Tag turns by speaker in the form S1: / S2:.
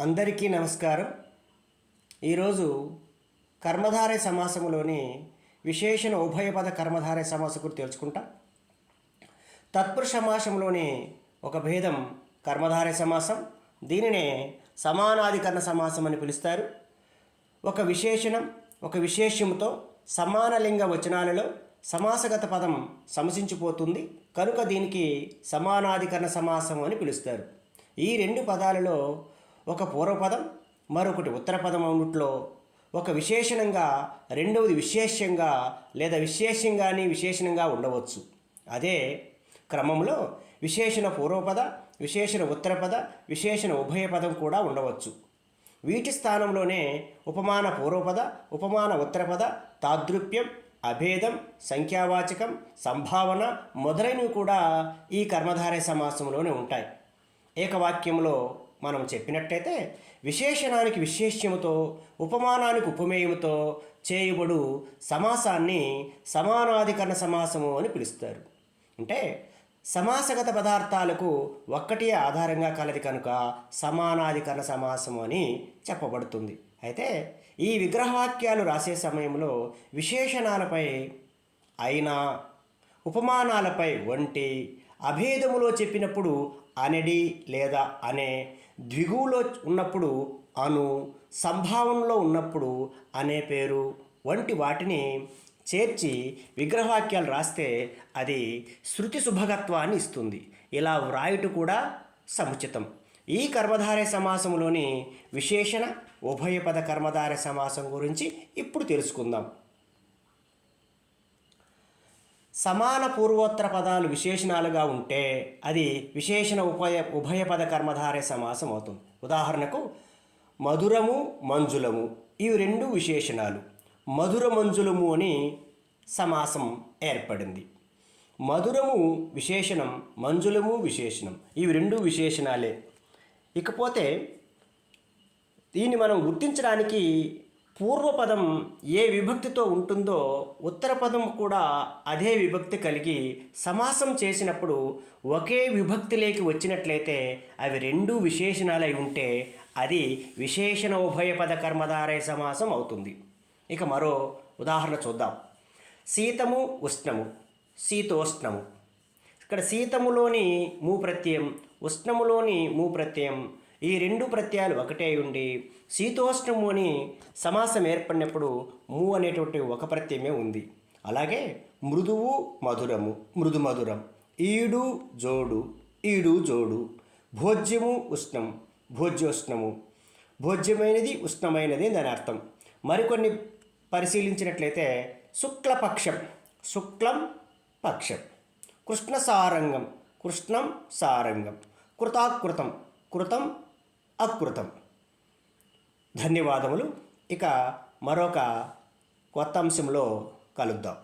S1: అందరికీ నమస్కారం. ఈరోజు కర్మధారయ సమాసములోని విశేషణ ఉభయపద కర్మధారయ సమాసం గురించి తెలుసుకుంటాం. తత్పురుష సమాసంలోని ఒక భేదం కర్మధారయ సమాసం. దీనినే సమానాధికరణ సమాసం అని పిలుస్తారు. ఒక విశేషణం ఒక విశేష్యముతో సమాన లింగ వచనాలలో సమాసగత పదం సమసించిపోతుంది. కనుక దీనికి సమానాధికరణ సమాసం అని పిలుస్తారు. ఈ రెండు పదాలలో ఒక పూర్వపదం మరొకటి ఉత్తరపదం అన్నిట్లో అవునుట్లో ఒక విశేషణంగా రెండవది విశేషంగా లేదా విశేషంగాని విశేషణంగా ఉండవచ్చు. అదే క్రమంలో విశేషణ పూర్వపద విశేషణ ఉత్తరపద విశేషణ ఉభయపదం కూడా ఉండవచ్చు. వీటి స్థానంలోనే ఉపమాన పూర్వపద ఉపమాన ఉత్తరపద తాదృప్యం అభేదం సంఖ్యావాచకం సంభావన మొదలైనవి కూడా ఈ కర్మధారయ సమాసంలోనే ఉంటాయి. ఏకవాక్యంలో మనం చెప్పినట్టయితే విశేషణానికి విశేష్యముతో ఉపమానానికి ఉపమేయముతో చేయబడు సమాసాన్ని సమానాధికరణ సమాసము అని పిలుస్తారు. అంటే సమాసగత పదార్థాలకు ఒక్కటే ఆధారంగా కలది కనుక సమానాధికరణ సమాసము అని చెప్పబడుతుంది. అయితే ఈ విగ్రహవాక్యాలు రాసే సమయంలో విశేషణాలపై అయినా ఉపమానాలపై వంటి అభేదములో చెప్పినప్పుడు అనడి లేదా అనే ద్విగువులో ఉన్నప్పుడు అను సంభావనలో ఉన్నప్పుడు అనే పేరు వంటి వాటిని చేర్చి విగ్రహవాక్యాలు రాస్తే అది శృతి శుభగత్వాన్ని ఇస్తుంది. ఇలా వ్రాయుట కూడా సముచితం. ఈ కర్మధారే సమాసంలోని విశేషణ ఉభయపద కర్మధారే సమాసం గురించి ఇప్పుడు తెలుసుకుందాం. సమాన పూర్వోత్తర పదాలు విశేషణాలుగా ఉంటే అది విశేషణ ఉభయ ఉభయపద కర్మధారే సమాసం అవుతుంది. ఉదాహరణకు మధురము మంజులము ఇవి రెండు విశేషణాలు. మధుర మంజులము అని సమాసం ఏర్పడింది. మధురము విశేషణం మంజులము విశేషణం ఇవి రెండు విశేషణాలే. ఇకపోతే దీన్ని మనం గుర్తించడానికి పూర్వపదం ఏ విభక్తితో ఉంటుందో ఉత్తర పదం కూడా అదే విభక్తి కలిగి సమాసం చేసినప్పుడు ఒకే విభక్తిలోకి వచ్చినట్లయితే అవి రెండు విశేషణాలై ఉంటే అది విశేషణ ఉభయపద కర్మధారయ సమాసం అవుతుంది. ఇక మరో ఉదాహరణ చూద్దాం. శీతము ఉష్ణము శీతోష్ణము ఇక్కడ శీతములోని మూప్రత్యయం ఉష్ణములోని మూప్రత్యయం ఈ రెండు ప్రత్యయాలు ఒకటే ఉండి శీతోష్ణము అని సమాసం ఏర్పడినప్పుడు మూ అనేటువంటి ఒక ప్రత్యయమే ఉంది. అలాగే మృదువు మధురము మృదు మధురం ఈడు జోడు ఈడు జోడు భోజ్యము ఉష్ణం భోజ్యోష్ణము భోజ్యమైనది ఉష్ణమైనది దాని అర్థం. మరికొన్ని పరిశీలించినట్లయితే శుక్లపక్షం శుక్లం పక్షం కృష్ణ సారంగం కృష్ణం సారంగం కృతాకృతం కృతం అకృతం. ధన్యవాదములు. ఇక మరొక కొత్త అంశంలో కలుద్దాం.